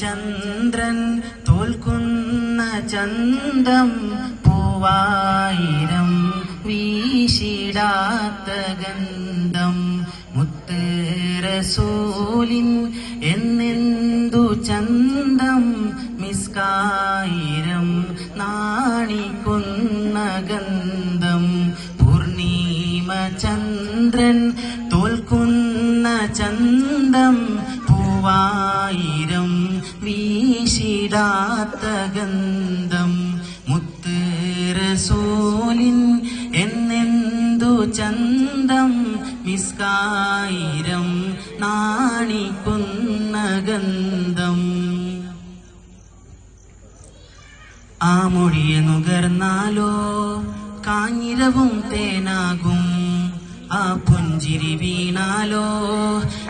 ചന്ദ്രൻ തോൽക്കുന്ന ചന്തം പൂവായിരം വീശിടാത്ത ഗന്ധം മുത്തേറസൂലിൻ എന്നെന്തു ചന്തം മിസ്കായിരം നാണിക്കുന്ന ഗന്ധം പൂർണിമ ചന്ദ്രൻ തോൽക്കുന്ന ചന്തം പൂവായിരം വീശിടാത്ത ഗന്ധം മുത്തേറസൂലിൻ എന്നെന്തു ചന്തം മിസ്കായിരം നാണിക്കുന്ന ഗന്ധം ആ മൊഴിയെ നുകർന്നാലോ കാഞ്ഞിരവും തേനാകും. ആ പുഞ്ചിരി വീണാലോ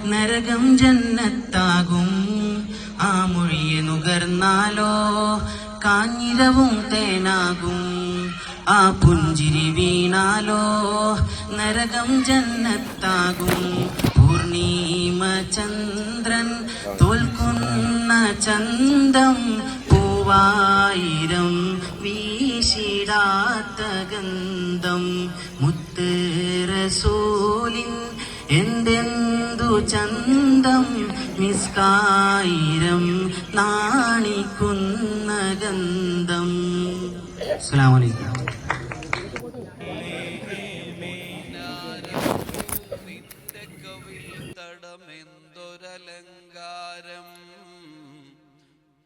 നരകം ജന്നത്താകും. ആ മൊഴിയെ നുകർന്നാലോ? കാഞ്ഞിരവും തേനാകും. ആ പുഞ്ചിരി വീണാലോ? നരകം ജന്നത്താകും. പൂർണിമ ചന്ദ്രൻ തോൽക്കുന്ന ചന്തം പൂവായിരം വീശിടാത്ത ഗന്ധം. മുത്തേറസൂലിൻ എന്തെന്തു ചന്തം മിസ്കായിരം നാണിക്കുന്ന ഗന്ധം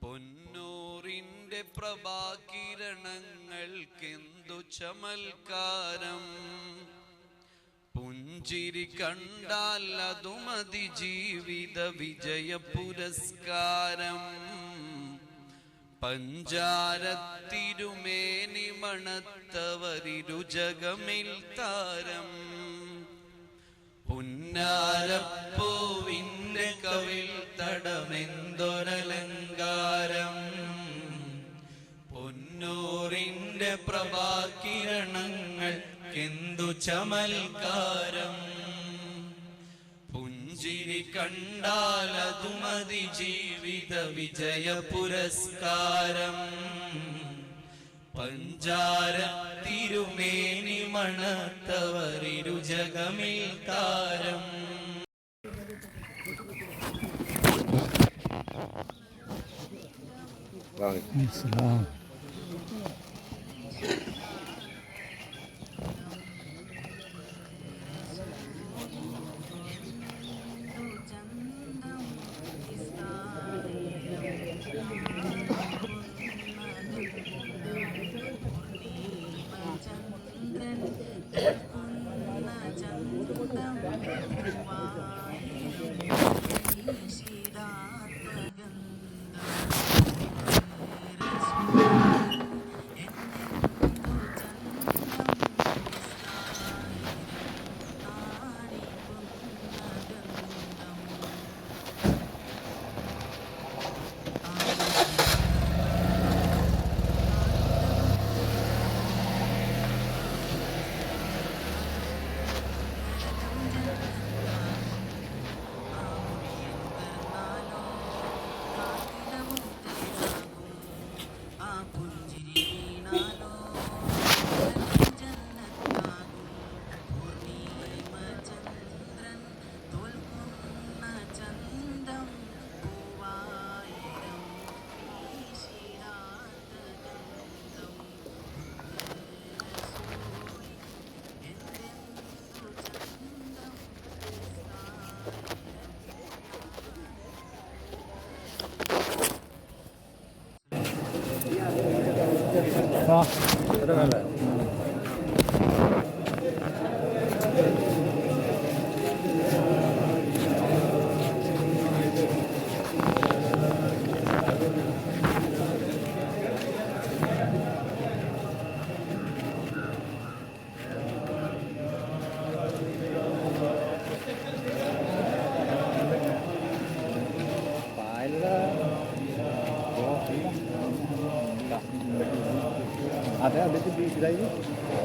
പൊന്നൂറിന്റെ പ്രഭാകിരണങ്ങൾക്കെന്തു ചമൽക്കാരം? പുഞ്ചിരി കണ്ടാൽ അതുമതി ജീവിത വിജയ പുരസ്കാരം. പഞ്ചാരത്തിരുമേനി മണത്തവരിരുജകമിൽ താരം. പുന്നാരപ്പൂവിന്റെ ചമൽക്കാരം പുഞ്ചിരി കണ്ടാൽ അതുമതി ജീവിത വിജയ പുരസ്കാരം. പഞ്ചാര തിരുമേനി മണത്തവരിരു മണത്തവരിരുജകമിൽ താരം. ആ 啊在这边来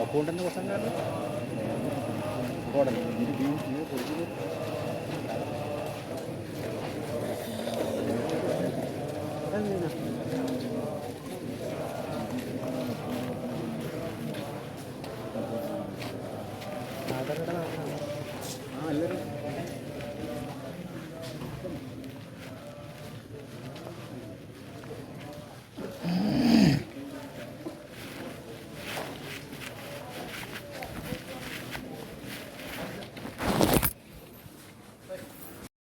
ഓപ്പോണ്ടന്റെ അതിന്റെ കാരണം കോടതി ഇത് ബീം ഇത് പൊടിക്കുന്നത് എന്തിനാ ആ കാർഡ്